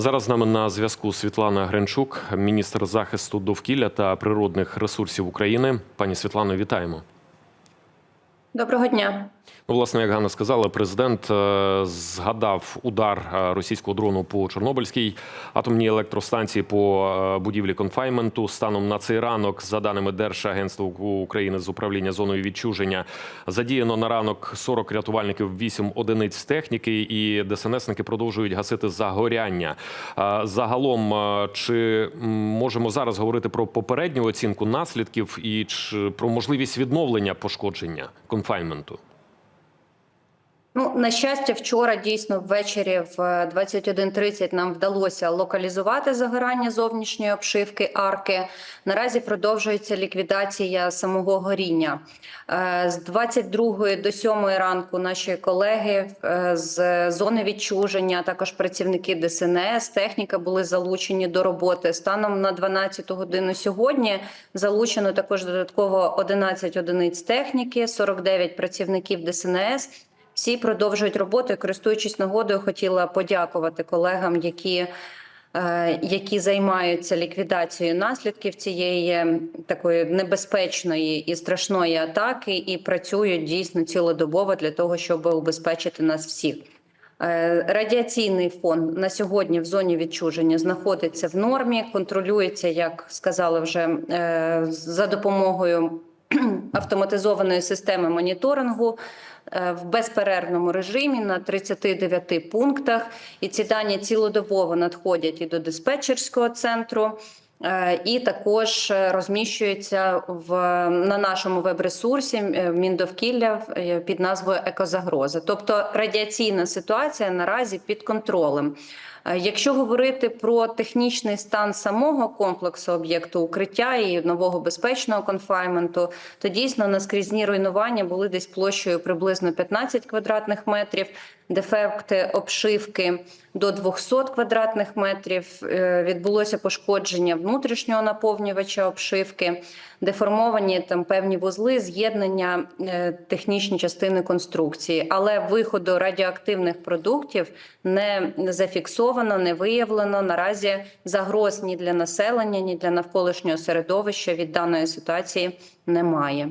Зараз з нами на зв'язку Світлана Гренчук, міністр захисту довкілля та природних ресурсів України. Пані Світлано, вітаємо. Доброго дня. Ну, власне, як Ганна сказала, президент е, згадав удар е, російського дрону по Чорнобильській атомній електростанції по е, будівлі конфайменту. Станом на цей ранок, за даними Держагентства України з управління зоною відчуження, задіяно на ранок 40 рятувальників, 8 одиниць техніки, і ДСНСники продовжують гасити загоряння. Загалом, чи можемо зараз говорити про попередню оцінку наслідків і про можливість відновлення пошкодження конфайменту? конфайнменту. Ну, на щастя, вчора дійсно ввечері в е, 21.30 нам вдалося локалізувати загорання зовнішньої обшивки арки. Наразі продовжується ліквідація самого горіння. Е, З 22 до 7 ранку наші колеги е, з зони відчуження, також працівники ДСНС, техніка були залучені до роботи. Станом на 12 годину сьогодні залучено також додатково 11 одиниць техніки, 49 працівників ДСНС. Всі продовжують роботу. Користуючись нагодою, хотіла подякувати колегам, які, е, які займаються ліквідацією наслідків цієї такої небезпечної і страшної атаки, і працюють дійсно цілодобово для того, щоб убезпечити нас всіх. Е, Радіаційний фон на сьогодні в зоні відчуження знаходиться в нормі, контролюється, як сказали вже е, за допомогою автоматизованої системи моніторингу е, в безперервному режимі на 39 пунктах. І ці дані цілодобово надходять і до диспетчерського центру. е, І також е, розміщуються в на нашому веб-ресурсі Міндовкілля під назвою Екозагроза. Тобто радіаційна ситуація наразі під контролем. Е, Якщо говорити про технічний стан самого комплексу об'єкту укриття і нового безпечного конфайменту, то дійсно наскрізні руйнування були десь площею приблизно 15 квадратних метрів, дефекти обшивки до 200 квадратних метрів. Е, Відбулося пошкодження внутрішнього наповнювача обшивки, деформовані там певні вузли, з'єднання, е, технічні частини конструкції, але виходу радіоактивних продуктів не зафіксовано, не виявлено. Наразі загроз ні для населення, ні для навколишнього середовища від даної ситуації немає.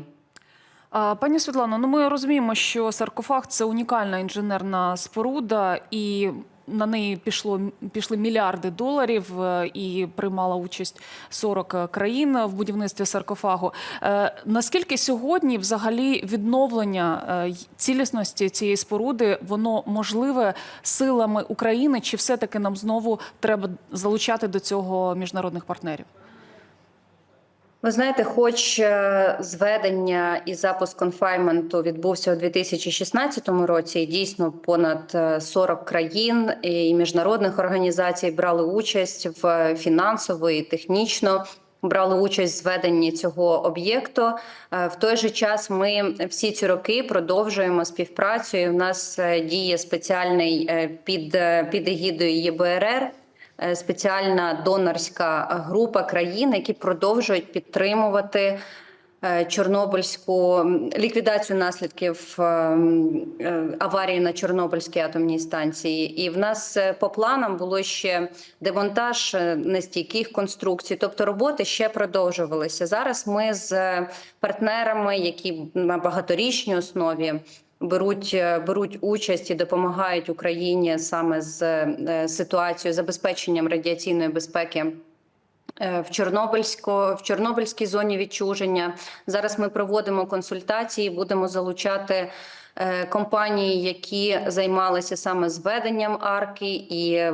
Пані Світлано, ну ми розуміємо, що саркофаг це унікальна інженерна споруда, і на неї пішло пішли мільярди доларів, е, і приймала участь 40 країн в будівництві саркофагу. Е, Наскільки сьогодні взагалі відновлення е, цілісності цієї споруди воно можливе силами України, чи все таки нам знову треба залучати до цього міжнародних партнерів? Ви знаєте, хоч е, зведення і запуск конфайменту відбувся у 2016 році, і дійсно понад е, 40 країн і міжнародних організацій брали участь в фінансово і технічно. Брали участь в зведенні цього об'єкту. Е, В той же час ми всі ці роки продовжуємо співпрацю. І в нас е, діє спеціальний е, під, е, під егідою ЄБРР е, спеціальна донорська група країн, які продовжують підтримувати е, Чорнобильську ліквідацію наслідків е, м, е, аварії на Чорнобильській атомній станції. І в нас е, по планам було ще демонтаж е, нестійких конструкцій, тобто роботи ще продовжувалися. Зараз ми з е, партнерами, які на багаторічній основі беруть, е, беруть участь і допомагають Україні саме з е, ситуацією забезпеченням радіаційної безпеки. е, В Чорнобильсько в Чорнобильській зоні відчуження зараз ми проводимо консультації, будемо залучати компанії, які займалися саме зведенням арки, і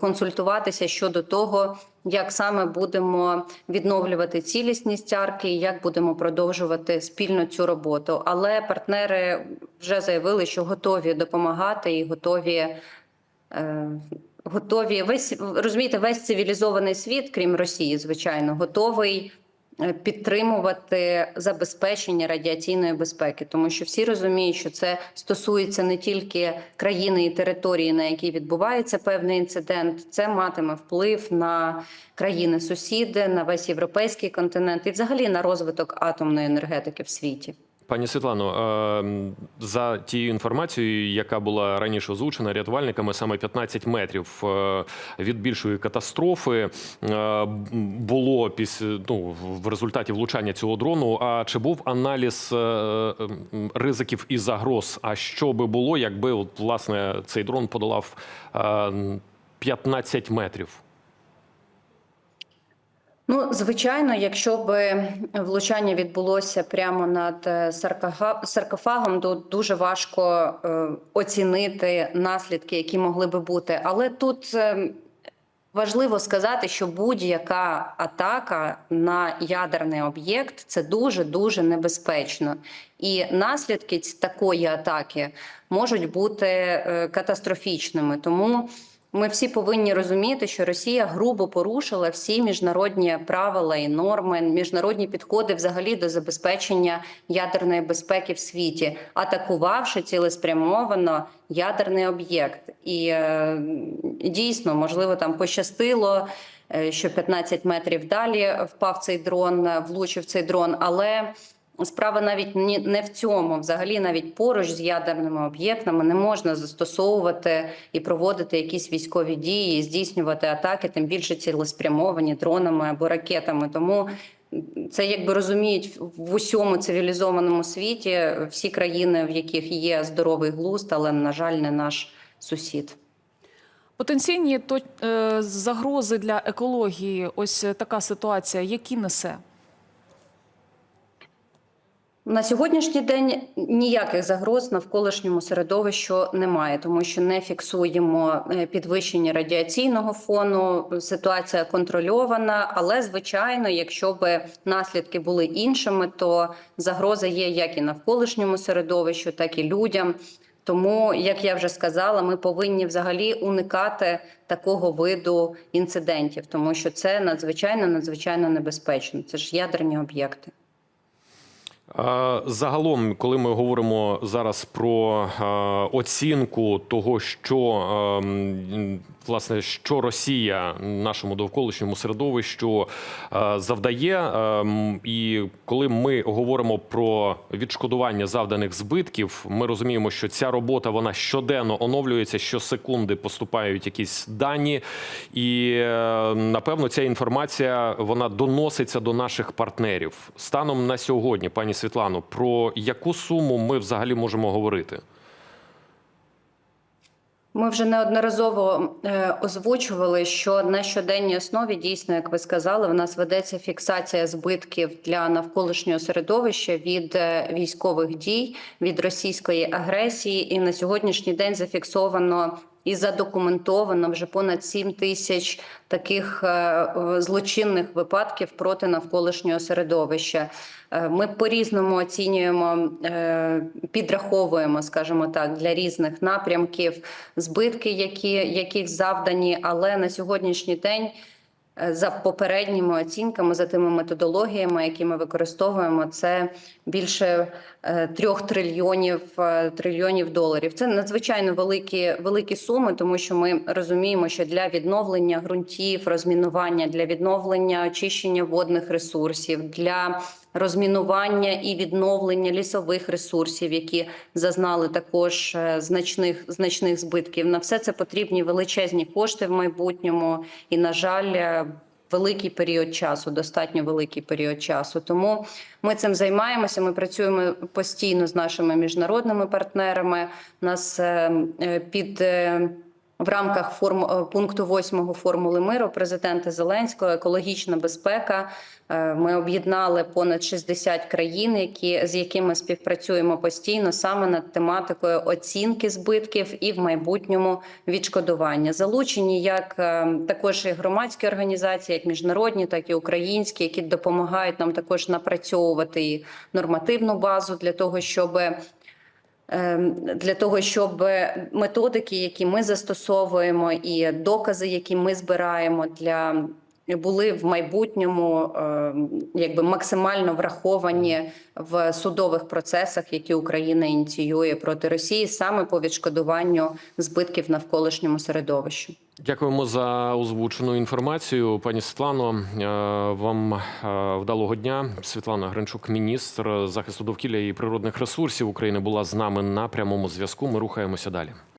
консультуватися щодо того, як саме будемо відновлювати цілісність арки, як будемо продовжувати спільно цю роботу. Але партнери вже заявили, що готові допомагати і готові. е, Готові весь розумієте, весь цивілізований світ, крім Росії, звичайно, готовий е, підтримувати забезпечення радіаційної безпеки, тому що всі розуміють, що це стосується не тільки країни і території, на якій відбувається певний інцидент, це матиме вплив на країни-сусіди, на весь європейський континент і взагалі на розвиток атомної енергетики в світі. Пані Світлано, е, за тією інформацією, яка була раніше озвучена рятувальниками, саме 15 метрів е, від більшої катастрофи е, було після ну, в результаті влучання цього дрону. А чи був аналіз е, ризиків і загроз? А що би було, якби от, власне цей дрон подолав е, 15 метрів? Ну, звичайно, якщо б влучання відбулося прямо над е, саркофагом, то дуже важко е, оцінити наслідки, які могли би бути. Але тут е, важливо сказати, що будь-яка атака на ядерний об'єкт це дуже дуже небезпечно, і наслідки такої атаки можуть бути е, катастрофічними. Тому ми всі повинні розуміти, що Росія грубо порушила всі міжнародні правила і норми, міжнародні підходи взагалі до забезпечення ядерної безпеки в світі, атакувавши цілеспрямовано ядерний об'єкт. І е, дійсно, можливо, там пощастило, е, що 15 метрів далі впав цей дрон, влучив цей дрон, але. Справа навіть не в цьому. Взагалі, навіть поруч з ядерними об'єктами не можна застосовувати і проводити якісь військові дії, здійснювати атаки, тим більше цілеспрямовані дронами або ракетами. Тому це якби розуміють в усьому цивілізованому світі всі країни, в яких є здоровий глузд, але на жаль, не наш сусід. Потенційні то, е, загрози для екології, ось е, така ситуація, які несе? На сьогоднішній день ніяких загроз навколишньому середовищу немає, тому що не фіксуємо е, підвищення радіаційного фону. Ситуація контрольована. Але звичайно, якщо б наслідки були іншими, то загроза є як і навколишньому середовищу, так і людям. Тому, як я вже сказала, ми повинні взагалі уникати такого виду інцидентів, тому що це надзвичайно надзвичайно небезпечно. Це ж ядерні об'єкти. Загалом, коли ми говоримо зараз про оцінку того, що е, м, власне що Росія нашому довколишньому середовищу е, завдає, е, і коли ми говоримо про відшкодування завданих збитків, ми розуміємо, що ця робота вона щоденно оновлюється, щосекунди поступають якісь дані, і е, напевно ця інформація вона доноситься до наших партнерів станом на сьогодні, пані Світлано. Про яку суму ми взагалі можемо говорити? Ми вже неодноразово е, озвучували, що на щоденній основі дійсно, як ви сказали, в нас ведеться фіксація збитків для навколишнього середовища від е, військових дій, від російської агресії. І на сьогоднішній день зафіксовано і задокументовано вже понад 7 тисяч таких е, злочинних випадків проти навколишнього середовища. Е, Ми по-різному оцінюємо, е, підраховуємо, скажімо так, для різних напрямків збитки, які яких завдані, але на сьогоднішній день. Е, За попередніми оцінками, за тими методологіями, які ми використовуємо, це більше е, трьох трильйонів е, трильйонів доларів. Це надзвичайно великі великі суми, тому що ми розуміємо, що для відновлення ґрунтів, розмінування, для відновлення очищення водних ресурсів, для розмінування і відновлення лісових ресурсів, які зазнали також е, значних значних збитків. На все це потрібні величезні кошти в майбутньому, і на жаль. е, Великий період часу, достатньо великий період часу. Тому ми цим займаємося. Ми працюємо постійно з нашими міжнародними партнерами. Нас е, е, під в рамках форм е, пункту 8 формули миру президента Зеленського екологічна безпека. Е, Ми об'єднали понад 60 країн, які з якими співпрацюємо постійно саме над тематикою оцінки збитків і в майбутньому відшкодування. Залучені як е, також і громадські організації, як міжнародні, так і українські, які допомагають нам також напрацьовувати і нормативну базу для того, щоб для того, щоб методики, які ми застосовуємо, і докази, які ми збираємо для були в майбутньому е, якби максимально враховані в судових процесах, які Україна ініціює проти Росії, саме по відшкодуванню збитків навколишньому середовищу. Дякуємо за озвучену інформацію, пані Світлано. Е, Вам е, вдалого дня. Світлана Гринчук, міністр захисту довкілля і природних ресурсів України, була з нами на прямому зв'язку. Ми рухаємося далі.